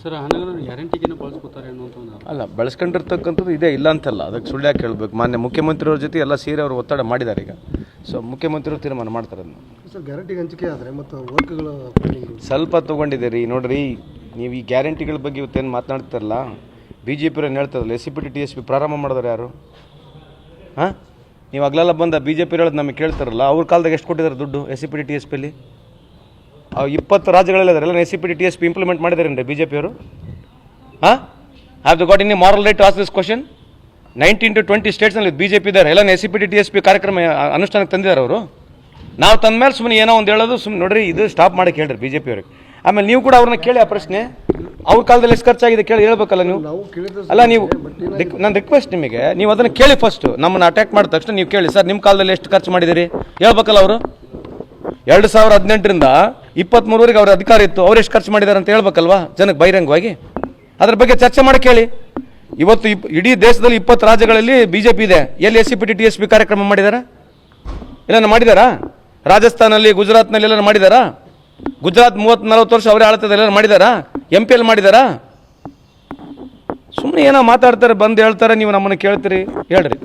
Sir ಹಣಗಳನ್ನು ಗ್ಯಾರಂಟಿಗೇನು ಬಳಸ್ಕೊತಾರೆ ಅನ್ನುವಂಥ ಒಂದು ಅಲ್ಲ ಬಳಸ್ಕೊಂಡಿರ್ತಕ್ಕಂಥದ್ದು ಇದೆ ಇಲ್ಲ ಅಂತಲ್ಲ ಅದಕ್ಕೆ ಸುಳ್ಳು ಯಾಕೆ ಹೇಳ್ಬೇಕು. ಮಾನ್ಯ ಮುಖ್ಯಮಂತ್ರಿಯವ್ರ ಜೊತೆ ಎಲ್ಲ ಸೇರಿ ಅವರು ಒತ್ತಡ ಮಾಡಿದ್ದಾರೆ ಈಗ. ಸೊ ಮುಖ್ಯಮಂತ್ರಿಯವರು ತೀರ್ಮಾನ ಮಾಡ್ತಾರೆ ಅದನ್ನ. ಸರ್ ಗ್ಯಾರಂಟಿಗೆ ಹಂಚಿಕೆ ಆದರೆ ಮತ್ತು ವರ್ಕ್ಗಳು ಸ್ವಲ್ಪ ತೊಗೊಂಡಿದ್ದೀರಿ. ನೋಡ್ರಿ ನೀವು ಈ ಗ್ಯಾರಂಟಿಗಳ ಬಗ್ಗೆ ಇವತ್ತೇನು ಮಾತನಾಡ್ತಾರಲ್ಲ? ಬಿ ಜೆ ಪಿಯವ್ರು ಹೇಳ್ತಾರಲ್ಲ S C P T T S P ಪ್ರಾರಂಭ ಮಾಡಿದ್ರೆ ಯಾರು? ಹಾಂ? ನೀವು ಅಗ್ಲೆಲ್ಲ ಬಂದ ಬಿ ಜೆ ಪಿ ಹೇಳೋದು ನಮಗೆ ಕೇಳ್ತಾರಲ್ಲ ಅವ್ರ ಕಾಲದಾಗ ಎಷ್ಟು ಕೊಟ್ಟಿದ್ದಾರೆ ದುಡ್ಡು S C P T T S ಪಿಲಿ ಇಪ್ಪತ್ತು ರಾಜ್ಯಗಳಲ್ಲಿ ಎಲ್ಲ S C P T T S P implement ಮಾಡಿದಾರೇನ್ರಿ B J ಪಿಯವರು ಹಾಂ? Have the got in moral right as this question nineteen to twenty ಸ್ಟೇಟ್ಸ್ನಲ್ಲಿ ಬಿ ಜೆ ಪಿ ಇದ್ದಾರೆ. ಎಲ್ಲ S C P T T S P ಕಾರ್ಯಕ್ರಮ ಅನುಷ್ಠಾನಕ್ಕೆ ತಂದಿದ್ದಾರೆ ಅವರು. ನಾವು ತಂದ ಮೇಲೆ ಸುಮ್ಮನೆ ಏನೋ ಒಂದು ಹೇಳೋದು ಸುಮ್ಮನೆ ನೋಡ್ರಿ ಇದು ಸ್ಟಾಪ್ ಮಾಡಕ್ಕೆ ಹೇಳ್ರಿ ಬಿ ಜೆ ಪಿ ಅವ್ರಿಗೆ. ಆಮೇಲೆ ನೀವು ಕೂಡ ಅವ್ರನ್ನ ಕೇಳಿ ಆ ಪ್ರಶ್ನೆ. ಅವ್ರ ಕಾಲದಲ್ಲಿ ಎಷ್ಟು ಖರ್ಚಾಗಿದೆ ಕೇಳಿ ಹೇಳ್ಬೇಕಲ್ಲ ನೀವು. ಅಲ್ಲ ನೀವು ನನ್ನ ರಿಕ್ವೆಸ್ಟ್ ನಿಮಗೆ ನೀವು ಅದನ್ನು ಕೇಳಿ ಫಸ್ಟ್ ನಮ್ಮನ್ನು ಅಟ್ಯಾಕ್ ಮಾಡಿದ ತಕ್ಷಣ ನೀವು ಕೇಳಿ ಸರ್ ನಿಮ್ಮ ಕಾಲದಲ್ಲಿ ಎಷ್ಟು ಖರ್ಚು ಮಾಡಿದಿರಿ ಹೇಳ್ಬೇಕಲ್ಲ ಅವರು. ಎರಡು ಸಾವಿರ ಹದಿನೆಂಟರಿಂದ ಇಪ್ಪತ್ತ್ಮೂರವರೆಗೆ ಅವ್ರ ಅಧಿಕಾರ ಇತ್ತು, ಅವ್ರು ಎಷ್ಟು ಖರ್ಚು ಮಾಡಿದ್ದಾರೆ ಅಂತ ಹೇಳ್ಬೇಕಲ್ವಾ? ಜನಕ್ಕೆ ಬಹಿರಂಗವಾಗಿ. ಅದ್ರ ಬಗ್ಗೆ ಚರ್ಚೆ ಮಾಡಿ ಕೇಳಿ. ಇವತ್ತು ಇಪ್, ಇಡೀ ದೇಶದಲ್ಲಿ ಇಪ್ಪತ್ತು ರಾಜ್ಯಗಳಲ್ಲಿ ಬಿ ಜೆ ಪಿ ಇದೆ. ಎಲ್ಲಿ S C P T T S P ಕಾರ್ಯಕ್ರಮ ಮಾಡಿದಾರಾ? ಇಲ್ಲ ಮಾಡಿದಾರಾ? ರಾಜಸ್ಥಾನಲ್ಲಿ, ಗುಜರಾತ್ನಲ್ಲಿ ಎಲ್ಲ ಮಾಡಿದಾರಾ? ಗುಜರಾತ್ ಮೂವತ್ತು ನಲ್ವತ್ತು ವರ್ಷ ಅವರೇ ಆಳ್ತದೆ ಎಲ್ಲ ಮಾಡಿದಾರಾ? ಎಂ ಪಿ ಎಲ್ ಮಾಡಿದಾರಾ? ಸುಮ್ಮನೆ ಏನೋ ಮಾತಾಡ್ತಾರೆ, ಬಂದು ಹೇಳ್ತಾರೆ, ನೀವು ನಮ್ಮನ್ನು ಕೇಳ್ತೀರಿ, ಹೇಳ್ರಿ.